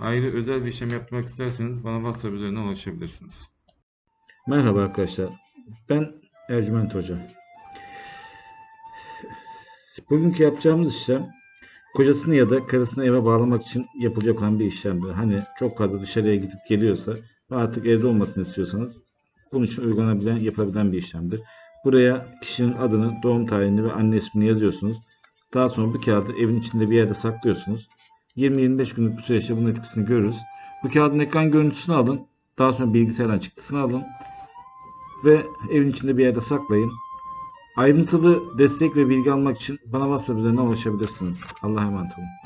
Ayrı özel bir işlem yapmak isterseniz bana WhatsApp üzerinden ulaşabilirsiniz. Merhaba arkadaşlar. Ben Ercüment Hoca. Bugünkü yapacağımız işlem kocasını ya da karısını eve bağlamak için yapılacak olan bir işlemdir. Hani çok fazla dışarıya gidip geliyorsa artık evde olmasını istiyorsanız bunun için uygulanabilen, yapabilen bir işlemdir. Buraya kişinin adını, doğum tarihini ve anne ismini yazıyorsunuz. Daha sonra bu kağıdı evin içinde bir yerde saklıyorsunuz. 20-25 günlük bir süreçte bunun etkisini görürüz. Bu kağıdın ekran görüntüsünü alın. Daha sonra bilgisayardan çıktısını alın ve evin içinde bir yerde saklayın. Ayrıntılı destek ve bilgi almak için bana WhatsApp üzerinden ulaşabilirsiniz. Allah'a emanet olun.